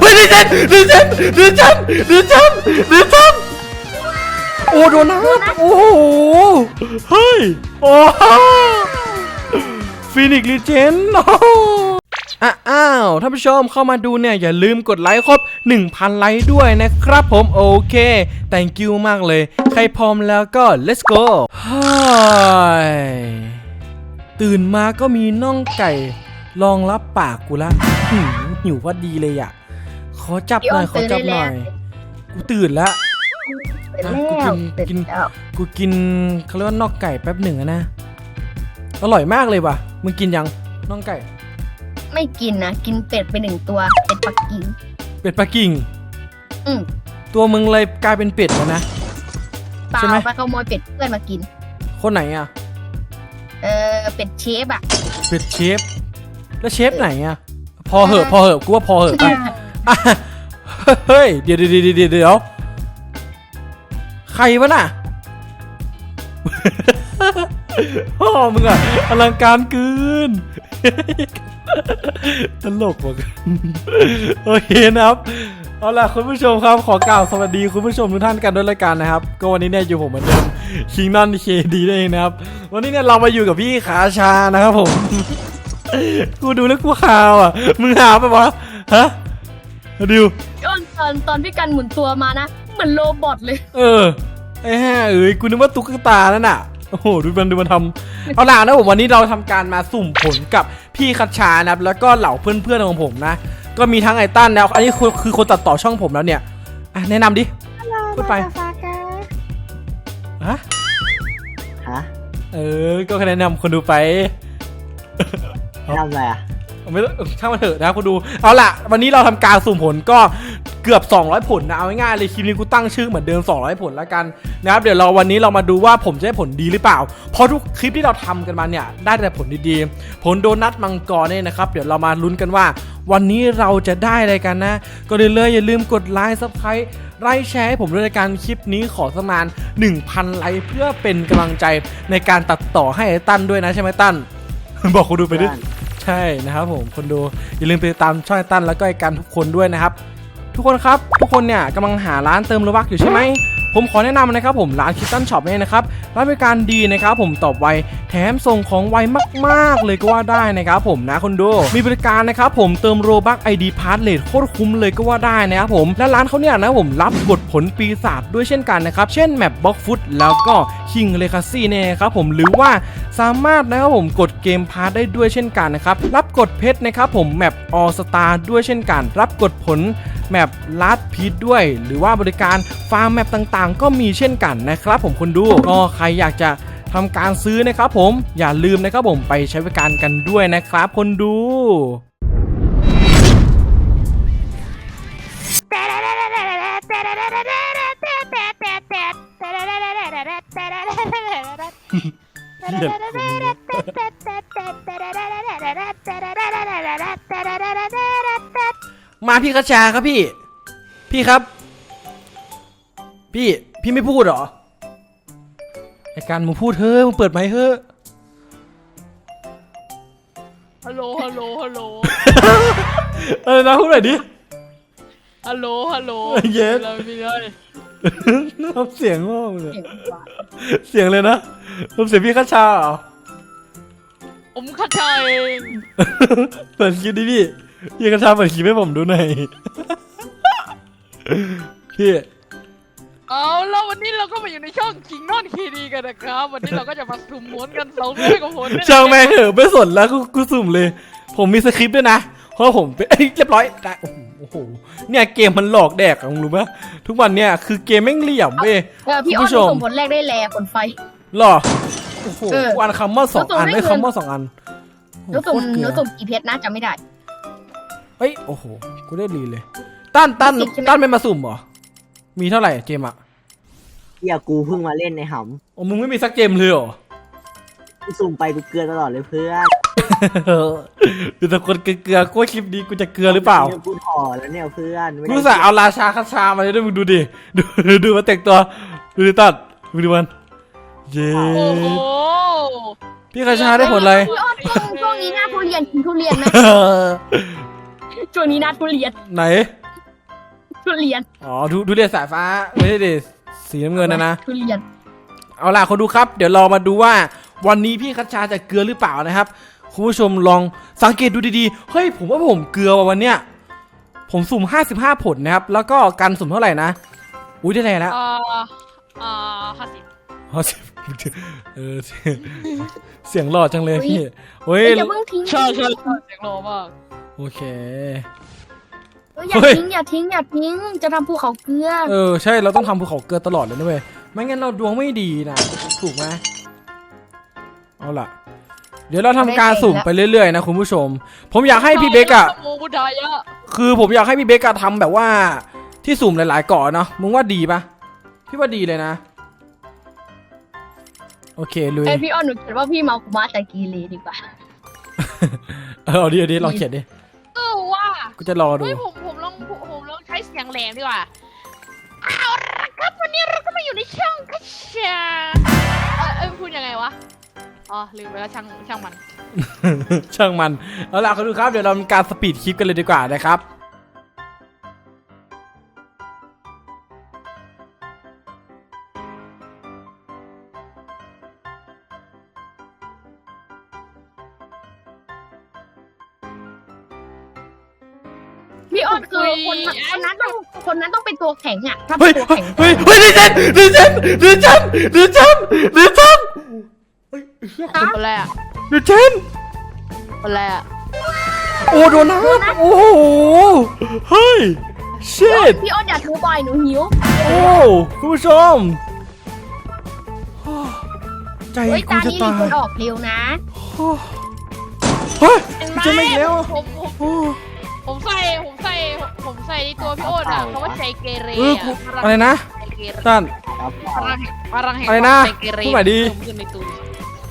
เฮ้ยดิฉันดิฉันดิฉันดิฉันดิฉันโอ้โดนัทโอ้โหเฮ้ยโอ้ฟินิกลิเจนอ้าวท่านผู้ชมเข้ามาดูเนี่ย อย่าลืมกดไลค์ครบ 1,000 ไลค์ด้วยนะครับผมโอเค thank you มากเลย ใครพร้อมแล้วก็ let's go ฮ้ตื่นมาก็มีน่องไก่รองรับปากกูละหิวพอดีเลยอะ อจับหน่อยขอจับหน่อย กูตื่นแล้วเป็นแล้วอะกูกินเป็นกินแล้วกูกินเขาเรียกว่าน่องไก่แป๊บหนึ่งอะนะ อร่อยมากเลยว่ะ มึงกินยังน่องไก่ ไม่กินนะ กินเป็ดไปหนึ่งตัว เป็ดปักกิ่ง เป็ดปักกิ่ง อืมตัวมึงเลยกลายเป็นเป็ดแล้วนะเปล่าใช่ไหมไปขโมยเป็ดเพื่อนมากิน คนไหนอะ เออเป็ดเชฟอะ เป็ดเชฟ แล้วเชฟไหนอะ พอเหอะพอเหอะกูว่าพอเหอะไปอะ เฮ้ยเดี๋ยวเดี๋ยวเดี๋ยวเดี๋ยวใครวะน่ะพ่อมึงอะอลังการเกินตลกว่ะโอเคนะครับเอาล่ะคุณผู้ชมครับขอกล่าวสวัสดีคุณผู้ชมทุกท่านกันด้วยรายการนะครับ ก็วันนี้เนี่ยอยู่ผมเหมือนเดิมคิงนอนเคดีนั่นเองนะครับ วันนี้เนี่ยเรามาอยู่กับพี่ขาชานะครับผมกูดูแล้วกูขาวอะ มึงหาไปวะฮะดิว ตอนตอนตอนพี่กันหมุนตัวมานะ เหมือนโรบอทเลย เออไอ้ห่าเอ้ยกูนึกว่าตุ๊กตานั่นน่ะโอ้โหดูมันดูมันทำเอาล่ะนะผมวันนี้เราทำการมาสุ่มผลกับพี่คัชชานะครับแล้วก็เหล่าเพื่อนๆของผมนะ ก็มีทั้งไอ้ตั้นแล้ว อันนี้คือคือคนตัดต่อช่องผมแล้วเนี่ยอะแนะนำดิ พูดไปฮะฮะเออ ก็แค่แนะนำคนดูไป ทำอะไรอะเอาไม่ต้องช่างมันเถอะนะคุณดู เอาล่ะ วันนี้เราทำการสุ่มผลก็ เกือบ 200 ผลนะเอาง่ายๆเลยคลิปนี้กูตั้งชื่อเหมือนเดิม 200 ผลแล้วกันนะครับเดี๋ยวเราวันนี้เรามาดูว่าผมจะได้ผลดีหรือเปล่า เพราะทุกคลิปที่เราทำกันมาเนี่ยได้แต่ผลดีๆ ผลโดนัทมังกรเนี่ยนะครับเดี๋ยวเรามาลุ้นกันว่า วันนี้เราจะได้อะไรกันนะก็เลยเลยอย่าลืมกดไลค์ซับสไครต์ไลค์แชร์ให้ผมด้วยในการคลิปนี้ขอสมาน1,000 ไลค์เพื่อเป็นกำลังใจในการตัดต่อให้ไอ้ตั้นด้วยนะใช่ไหมตั้นบอกคุณดูไปดิใช่นะครับผมคนดูอย่าลืมไปติดตามช่องไอ้ตั้นแล้วก็ไอ้กันทุกคนด้วยนะครับ ทุกคนครับ ทุกคนเนี่ยกำลังหาร้านเติมโลบักอยู่ใช่ไหมผมขอแนะนำนะครับผมร้านคิตตันช็อปเนี่ยนะครับร้านบริการดีนะครับผมตอบไวแถมส่งของไวมากๆ เลยก็ว่าได้นะครับผมนะคนดูมีบริการนะครับผมเติมโรบักไอดีพาร์ทเลทโคตรคุ้มเลยก็ว่าได้นะครับผมและร้านเขาเนี่ยนะผมรับกดผลปีศาจด้วยเช่นกันนะครับ เช่นแมปบล็อกฟุตแล้วก็คิงเลคาซี่เนี่ยนะครับผมหรือว่า สามารถนะครับผมกดเกมพาร์ทได้ด้วยเช่นกันนะครับ รับกดเพชรนะครับผมแมปออสตาด้วยเช่นกัน รับกดผลแมปลาดพีทด้วย หรือว่าบริการฟาร์มแมปต่างๆ ก็มีเช่นกันนะครับ ผมคนดูก็ใครอยากจะทำการซื้อนะครับผมอย่าลืมนะครับผมไปใช้บริการกันด้วยนะครับ คนดู มาพี่กระชาครับพี่ พี่ครับ พี่พี่ไม่พูดเหรอไอการมึงพูดเฮ้ยมึงเปิดไมค์เฮ้ยฮัลโหลฮัลโหลฮัลโหลเออนะพูดหน่อยดิฮัลโหลฮัลโหลเย็ดเราไม่ได้ ทำเสียงว่ามึงอะเก่งกว่าเสียงเลยนะทำเสียงพี่กระชาเหรอผมขัดใจเองเปิดคลิปดิพี่พี่กระชาเปิดคลิปให้ผมดูหน่อยพี่เอาแล้ววันนี้เราก็มาอยู่ในช่องคิงนอนคีดีกันนะครับ วันนี้เราก็จะมาสุ่มม้วนกันสองเรื่องกับผลด้วยนะช่างแม่งเถอะไม่สนแล้วกูกูสุ่มเลย ผมมีสคริปต์ด้วยนะเพราะผมเป็นเอ้ยเรียบร้อยได้โอ้โห โอ้โหเนี่ยเกมมันหลอกแดกอะมึงรู้ปะทุกวันเนี่ยคือเกมแม่งเหลี่ยมเว้ยเออพี่คุอ้ณอนผู้ชม ส่งผลแรกได้แลผลไฟ หรอโอ้โหเออกูอ่านคำว่าสองอันแล้วส่งให้ได้เงินคำว่าสองอันแล้วโอ้ส่งโหโคตรเกลืแล้อวส่งกี่เพชรนะจำไม่ได้เฮ้ยโอ้โหกูได้รีเลยตั้นตั้นสิบใช่ไหม ตั้นไม่มาสุ่มเหรอมีเท่าไหร่เกมอะเฮียกูเพิ่งมาเล่นในหโอ้มึงไม่มีสักเกมเลยเหรอำกูสุ่มไปกูเกลือตลอดเลยเพื่อนคือแต่คนเกลือๆกูว่าคลิปนี้กูจะเกลือหรือเปล่านี่ยกูถอแล้วเนี่ยเพื่อนไม่กูได้สาเอาราชาคัชชามาเลยด้วยมึงดูดิ ดูดูดูมาแต่งตัว ดูดิตัดมึงดูมัน เย้โอ้โหพี่คัชชาได้ผลอะไร พี่อ้อนช่วงช่วงนี้หน้าทุเรียนกินทุเรียนไหมช่วงนี้หน้าทุเรียนไหน ทุเรียนอ๋อดูดูเรียนสายฟ้าไม่ใช่ดิสีน้ำเงินนะนะ ทุเรียน เอาล่ะคนดูครับ เดี๋ยวเรามาดูว่า วันนี้พี่คัชชาจะเกลือหรือเปล่านะครับ คุณผู้ชมลองสังเกตดูดีๆ เฮ้ยผมว่าผมเกลือว่ะวันเนี้ย ผมสุ่ม 55 ผลนะครับ แล้วก็การสุ่มเท่าไหร่นะ อุ้ยได้แล้วเอ่อเอ่อห้าสิบอ๋อเออเสียงหล่อจังเลยพี่เฮ้ยเอ้ยอย่าเพิ่งทิ้งใช่ใช่ใช่เสียงโลมากโอเค เอ้ยอย่าเฮ้ย ทิ้งอย่าทิ้งอย่าทิ้งจะทำภูเขาเกลือเออใช่เราต้องทำภูเขาเกลือตลอดเลยนะเว้ยไม่งั้นเราดวงไม่ดีนะถูกไหมเอาล่ะ เดี๋ยวเราทำการสุ่มไปเรื่อยๆนะคุณผู้ชม ผมอยากให้พี่เบกอะโมบุดายะคือผมอยากให้พี่เบกอะทำแบบว่าที่สุ่มหลายๆเกาะเนาะมึงว่าดีปะพี่ว่าดีเลยนะ โอเคลุยไอยพี่อ้อนหนูเขียนว่าพี่เมาคุมาแต่กีรีดีกว่าเออเอาดิเอาดิลองเขียนดิเออว่ากูจะรอดูเฮ้ยผมผมลองผมผมลองใช้เสียงแหลมดีกว่าเอาละครับวันนี้เราก็มาอยู่ในช่องคัชชาเอ้ยเอ้ยพูดยังไงวะ อ๋อลืมไปแล้วช่างช่างมัน ช่างมันเอาล่ะคุณดูครับเดี๋ยวเราทำการสปีดคลิปกันเลยดีกว่านะครับพี่อ้อนคือคนนั้นคนนั้นต้องคนนั้นต้องเป็นตัวแข็งอะถ้าเป็เฮ้ยนตัวเฮ้ยแข็ง เฮ้ยเฮ้ยดิฉันดิฉันดิฉันดิฉันดิฉัน เฮ้ยเหี้ยคนคนแรกดิฉันคนแรกโอ้โดนน้ำโอ้โหเฮ้ย shit พี่อ้อนอย่าทูบ่อยหนูหิว โอ้คุณผู้ชม ใจเฮ้ยกูตาจะนี้มีตาคนยออกเร็วนะเฮ้ยเห็นไหมจะไม่อีกแล้วผมผมโอ้ ผมใส่ผมใส่ผมใส่ในตัวพี่โอ๊ตอะเขาว่าใจเกเรเอออะกูพลังอะไรนะใจเกเรท่านครับพลังแห่งพลังแห่งอะไรควานะมใจเกเรพูดใหม่ดิเพิ่มขึ้นในตัว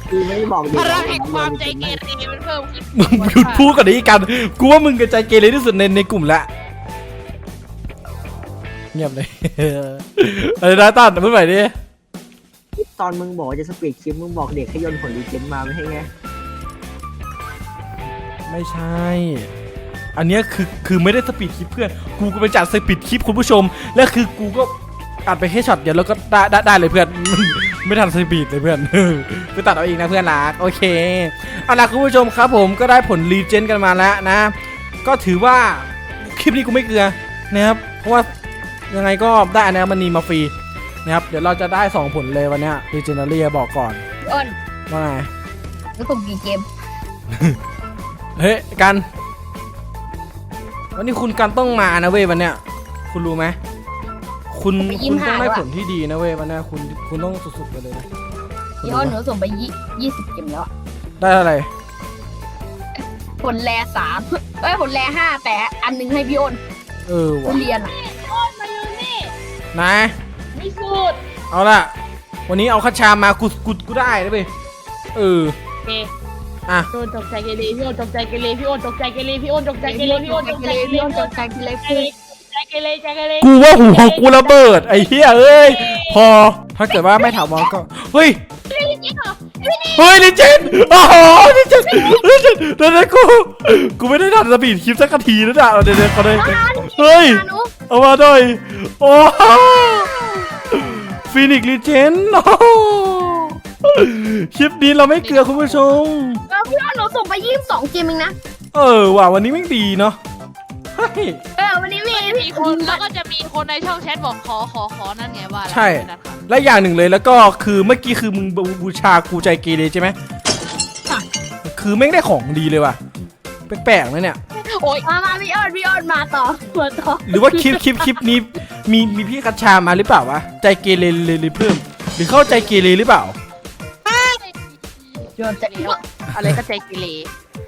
คือไม่ได้บอกเด็กพลังแห่งความใจเกเรมันเพิ่มขึ้นมึงหยุดพูดก่อนดิกันกูว่ามึงกระจายเกเรที่สุดในในกลุ่มละเงียบเลย อะไรนะต้านพูดใหม่ดิตอนมึงบอกว่าจะสปีดคลิปมึงบอกเด็กให้โยนผลดีเจนมาไม่ให้ไงไม่ใช่ อันเนี้ยคือคือไม่ได้สปีดคลิปเพื่อน กูก็ไปจัดสปีดคลิปคุณผู้ชม แล้วคือกูก็ อัดไปแค่ช็อตเดียวแล้วก็ได้ได้ได้เลยเพื่อน ไม่ทันสปีดเลยเพื่อนไปตัดเอาเองนะเพื่อนรักโอเคเอาล่ะคุณผู้ชมครับผมก็ได้ผลรีเจนกันมาแล้วนะ ก็ถือว่าคลิปนี้กูไม่เกลือนะครับเพราะว่ายังไงก็ได้อันนี้มันนีมาฟรีนะครับเดี๋ยวเราจะได้ 2 ผลเลยวันเนี้ยรีเจนเนอรี่บอกก่อนพี่อ้อนว่าไงหนูส่งกี่เกมเฮ้ยกัน วันนี้คุณกันต้องมานะเว้ยวันเนี้ยคุณรู้ไหม คุณคุณต้องได้ผลที่ดีนะเว้ยวันเนี้ยคุณคุณต้องสุดๆไปเลยนะคุณพี่รู้อ้อนไหหมนูส่งไปยี่ยี่สิบเกมแล้วอะได้อะไร ผลแรสามเอ้ยผลแรห้าแต่อันหนึงให้พี่อ้นเออทุว่ะเรียนอะโอ๊ตมาอยู่นี่นะมีสูตรเอาล่ะ วันนี้เอาคัชชามากูกูกูได้นะเว้ยเออ โอเคอะ พี่โอ๊ตจกใจเกเรพี่โอ๊ตจกใจเกเรพี่โอ๊ตจกใจเกเรพี่โอ๊ตจกใจเกพี่เรอ้นพี่โอ๊ตจกใจเกเรพี่พี่อ้โอ๊นตจจงกใจกินเลยใจพูดเกเรใจเกเรกูว่าหัวกูระเบิด ไอ้เหี้ยเอ้ย พอถ้าเกิดว่าไม่ถามวอก็ เฮ้ย เฮ้ยลิเจนโอ้โหลิเจนลิเจนเดี๋ยวๆกู กูไม่ได้ทำสปีดคลิปสักทีนะจ๊ะเดี๋ยวๆเขาเลยเฮ้ยอะหนูเอามาหน่อยโอ้ฟินิกลิเจนโอ้โหคลิปนี้เราไม่เกลือคุณผู้ชมเออพี่อ้อนหนูส่งไปยี่สิบสองเกมเองนะ เออว่ะวันนี้ไม่งดีเนาะเฮ้ยเออ วันนี้มีมีคนแล้วก็จะมีคนในช่องแชทบอกขอขอขอนั่นไงว่าใช่ และอย่างหนึ่งเลยแล้วก็คือเมื่อกี้คือมึงบูบูชากูใจเกเรใช่ไหมคือแม่งได้ของดีเลยว่ะแปลกๆนะเนี่ยโอ๊ยมามาพี่อ้อนพี่อ้อนมาต่อมาต่อหรือว่าคลิปคลิปคลิปนี้มีมีพี่กัญชามาหรือเปล่าวะใจเกเรเลยหรือเพิ่ม หรือเข้าใจเกเรหรือเปล่าโยนจะแล้วอะไรก็ใจเกเร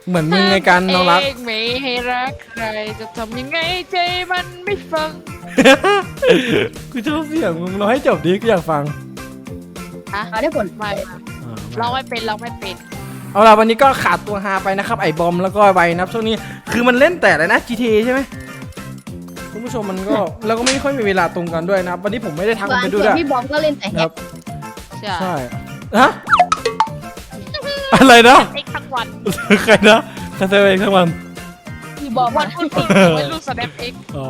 เหมือนมึงในการน้องรัก เองไม่ให้รักใครจะทำยังไงใจมันไม่ฟังกูชอบเสียงมึงเราให้จบดิกูอยากฟังมาได้ผลไม่เราไม่เป็นเราไม่เป็นเอาล่ะวันนี้ก็ขาดตัวฮาไปนะครับ ไอ้บอมแล้วก็ไวนะครับช่วงนี้คือมันเล่นแต่อะไรนะ GTA ใช่ไหมคุณผู้ชมมันก็แล้วก็ไม่ค่อยมีเวลาตรงกันด้วยนะครับวันนี้ผมไม่ได้ทักวามันงไปเกด้วยมนะพี่บอมก็เล่นแต่คแฮรักบใช่ใช่ฮะ อะไรนะเอ็กทั้งวันใครนะใครเซอร์เองทั้งวันพี่บอมวัอะนพุธพุธไม่รู้สแนปเอ็กอ๋อ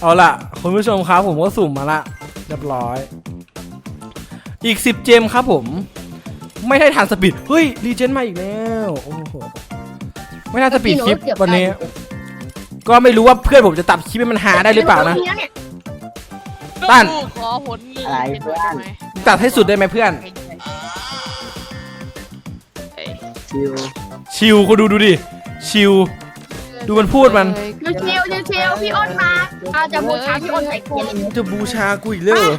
เอาล่ะ คุณผู้ชมครับผมก็สุ่มมาละเรียบร้อย อีก 10 เจมครับผม ไม่ได้ทันสปีด เฮ้ย รีเจนมาอีกแล้ว โอ้โห ไม่น่าสปีดคลิปวันนี้ ก็ไม่รู้ว่าเพื่อนผมจะตัดคลิปให้มันหาได้หรือเปล่านะเนี่ยตั้นลูกขอผลเงินอะไรให้ด้วยได้ไหมตัดให้สุดได้ไหมเพื่อน ชิวชิวคุณดูดูดิ ชิว ดูมันพูดมันยูเชลยูเชลพี่อ้นมาอาจะบูชาพี่อ้นใส่เกเรจะบูชากูอีกแล้วเหรอ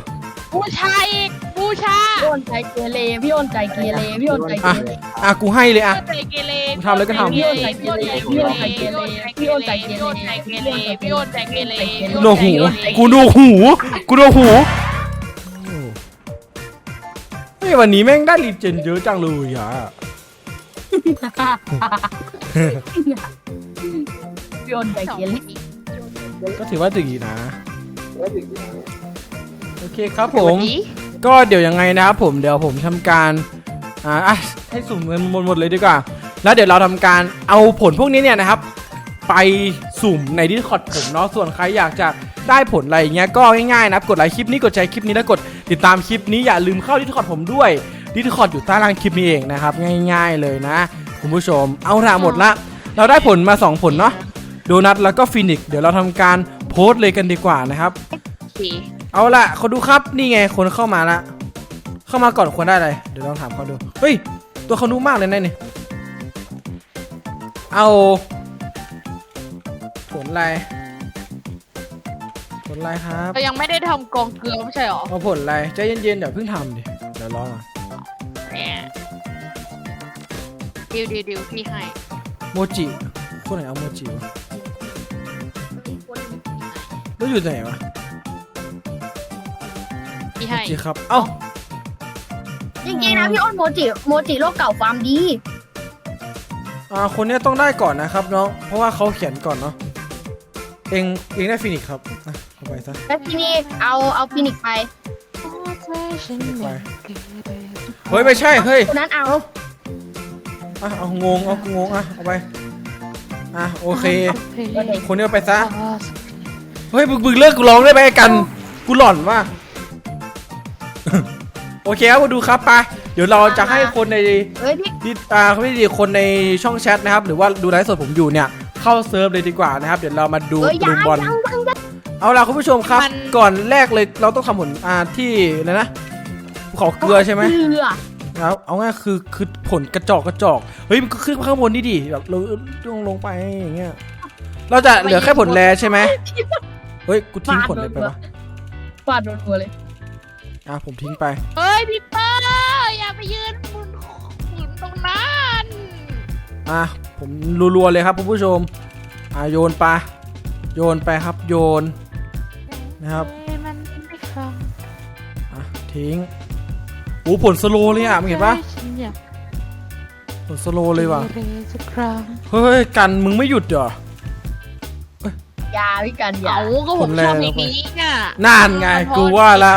บูชาอีกบูชาพี่อ้นใจเกเรพี่อ้นใจเกเรพี่อ้นใจเกอะเรอะกูให้เลยอะใจเกเรทำอะไรก็ทำพี่โอนใจเกเรพี่โอนใจเกเรพี่โอนใจเกเรพี่โอนใจเกเรพี่โอนใจเกเรโนหูกูโนหูกูโนหูเฮ้ยวันนี้แม่งได้รีเจนเยอะจังเลยอะ พี่อ้นใจเกเรก็ถือว่าดีนะ โอเคครับผมวันนี้ก็เดี๋ยวยังไงนะครับผมเดี๋ยวผมทำการอ่าอะให้สุ่มเงินหมดหมดเลยดีกว่า แล้วเดี๋ยวเราทำการเอาผลพวกนี้เนี่ยนะครับ ไปสุ่มใน Discord ผมเนาะส่วนใครอยากจะได้ผลอะไรอย่างเงี้ยก็ง่ายๆนะครับกดไลค์คลิปนี้กดใจคลิปนี้แล้วกดติดตามคลิปนี้อย่าลืมเข้า Discord ผมด้วย Discord อยู่ใต้ล่างคลิปนี้เองนะครับ ง่ายๆเลยนะ คุณผู้ชม เอาละหมดละ เราได้ผลมา 2 ผลเนาะโดนัทแล้วก็ฟินิกซ์เดี๋ยวเราทำการโพสต์เลยกันดีกว่านะครับโอเคเอาละเขาดูครับนี่ไงคนเข้ามาละ เข้ามาก่อนควรได้อะไรเดี๋ยวลองถามเขาดู เฮ้ย ตัวเขาดูมากเลยนะนี่เอา ผลอะไร ผลอะไรครับ เรายังไม่ได้ทำกองเกลือไม่ใช่หรอเอาผลอะไรใจเย็นๆเดี๋ยวเพิ่งทำดิเดี๋ยวรอก่อน เนี่ยดิวดิวดิวพี่ให้โมจิคนไหนเอาโมจิวะแล้วอยู่ไหนวะพี่โมให้จิครับ เอ้าจริงๆนะพี่อ้นโมจิโมจิโลกเก่าฟาร์มดี อ่าคนเนี้ยต้องได้ก่อนนะครับน้อง เพราะว่าเขาเขียนก่อนเนาะ เองเองได้ฟินิกซ์ครับอะเอาไปซะแล้วทีนี้เอาเอาฟินิกซ์ไปไป เฮ้ยไม่ใช่เฮ้ยคนนั้นเอาอะเอางงเอางงอะเอาไปอะโอเค คนนี้เอาไปซะเฮ้ยบึกบึกเลิกกูร้องได้ไหมไอ้กันกูหล่อนว่ากโอเคครับมาดูครับไปเดี๋ยวเราจะให้คนในเฮ้ยพี่ดิอ่าไม่ดีคนในช่องแชทนะครับ หรือว่าดูไลฟ์สดผมอยู่เนี่ย เข้าเซิร์ฟเลยดีกว่านะครับ เดี๋ยวเรามาดูเอ้ยยัดูงบอลยังยังยังเอาล่ะคุณผู้ชมครับ มัน ก่อนแรกเลยเราต้องทำผลอ่าที่อะไรนะ ภูเขาเกลือใช่ไหมเกลือครับเอาง่ายคือคือผลกระจอกกระจอกเฮ้ยมันก็ขึ้นข้างบนนี่ดิแบบเราลงลงไปอย่างเงี้ยเราจะเหลือแค่ผลแรใช่ไหมเฮ้ยกูทิ้งผลเลยไปวะฟาดโดนหัวเลยอะผมทิ้งไปเฮ้ยพี่เปอร์อย่าไปยืนหมุนหมุนตรงนั้นอะผมรัวๆเลยครับคุณผู้ชมอะโยนไปโยนไปครับโยนนะครับเฮ้ยมันไม่ครั้งอะทิ้ง โอ้ผลสโลว์เลยอะมึงเห็นปะฉันอยากผลสโลว์เลยว่ะเรสักครั้งเฮ้ยกันมึงไม่หยุดเหรอ ยาพี่กันยาเอาก็ผมชอบอย่างนี้อะน่านไงกูว่าละ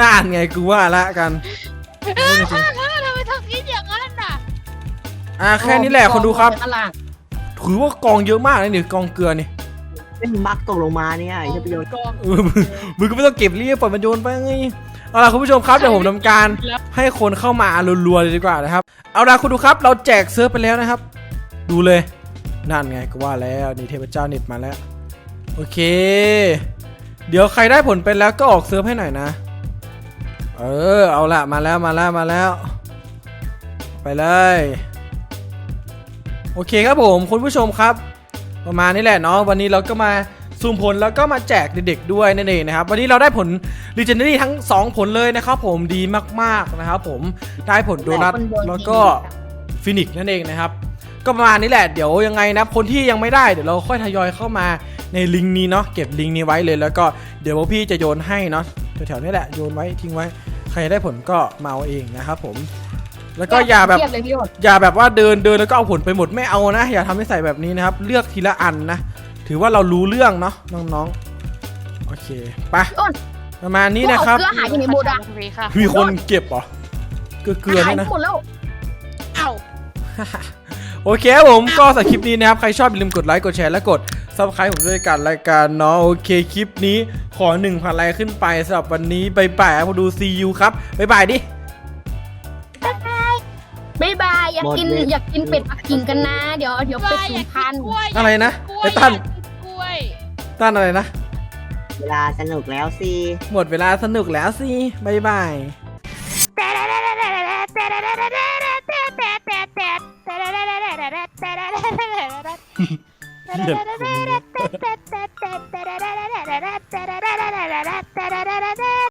น่านไงกูว่าละกัน เออทำไมทำคิดอย่างนั้นน่ะอะแค่นี้แหละคนดูครับข้างล่างถือว่ากองเยอะมากเลยนี่กองเกลือนี่เป็นบักตกลงมาเนี่ยไอ้เหี้ยประโยชน์ กอง เออมึงมึงก็ไม่ต้องเก็บรีบปล่อยมันโยนไปไง เอาล่ะคุณผู้ชมครับเดี๋ยวผมทำการให้คนเข้ามารัวๆเลยดีกว่านะครับ เอาล่ะคุณดูครับ เราแจกเซิร์ฟไปแล้วนะครับ ดูเลย นั่นไงก็ว่าแล้วนี่เทพเจ้าเน็ตมาแล้ว โอเค เดี๋ยวใครได้ผลไปแล้วก็ออกเซิร์ฟให้หน่อยนะ เออเอาละมาแล้วมาแล้วมาแล้ว ไปเลยโอเคครับผมคุณผู้ชมครับ ประมาณนี้แหละเนาะวันนี้เราก็มา ซูมผลแล้วก็มาแจกเด็กๆด้วยนั่นเองนะครับ วันนี้เราได้ผล Legendary ทั้ง 2 ผลเลยนะครับผมดีมากๆนะครับผมได้ผลโดนัทแล้วก็ฟินิกนั่นเองนะครับ ก็ประมาณนี้แหละเดี๋ยวยังไงนะคนที่ยังไม่ได้เดี๋ยวเราค่อยทยอยเข้ามาในลิงก์นี้เนาะเก็บลิงก์นี้ไว้เลยแล้วก็เดี๋ยวพวกพี่จะโยนให้เนาะแถวๆนี้แหละโยนไว้ทิ้งไว้ ใครได้ผลก็มาเอาเองนะครับผม แล้วก็อย่าแบบเทียบเลยพี่อ้นอย่าแบบว่าเดินเดินแล้วก็เอาผลไปหมดไม่เอานะ อย่าทำให้ใส่แบบนี้นะครับ เลือกทีละอันนะ ถือว่าเรารู้เรื่องเนาะน้องๆ โอเคไปพี่อ้นประมาณนี้นะครับเกลือหายไปไหนหมดอะโอเคค่ะมีคนเก็บเหรอเกลือเกลือหายนี่นะ หมดแล้ว เอ้า โอเคครับผมก็สำหรับคลิปนี้นะครับ ใครชอบอย่าลืมกดไลค์กดแชร์และกดซับสไครต์ผมด้วยกันรายการเนาะโอเคคลิปนี้ขอ1,000ไลค์ขึ้นไปสำหรับวันนี้บายบายครับดูซียูครับบายบายดิ อยากกินหมดเลยอยากกินเป็ดปักกิ่งกันนะ เดี๋ยวเดี๋ยวเป็ดสูญพันธุ์กล้วยอะไรนะกล้วยไอ้ตั้นกล้วยตั้นอะไรนะ เวลาสนุกแล้วสิหมดเวลาสนุกแล้วสิบายบายแต่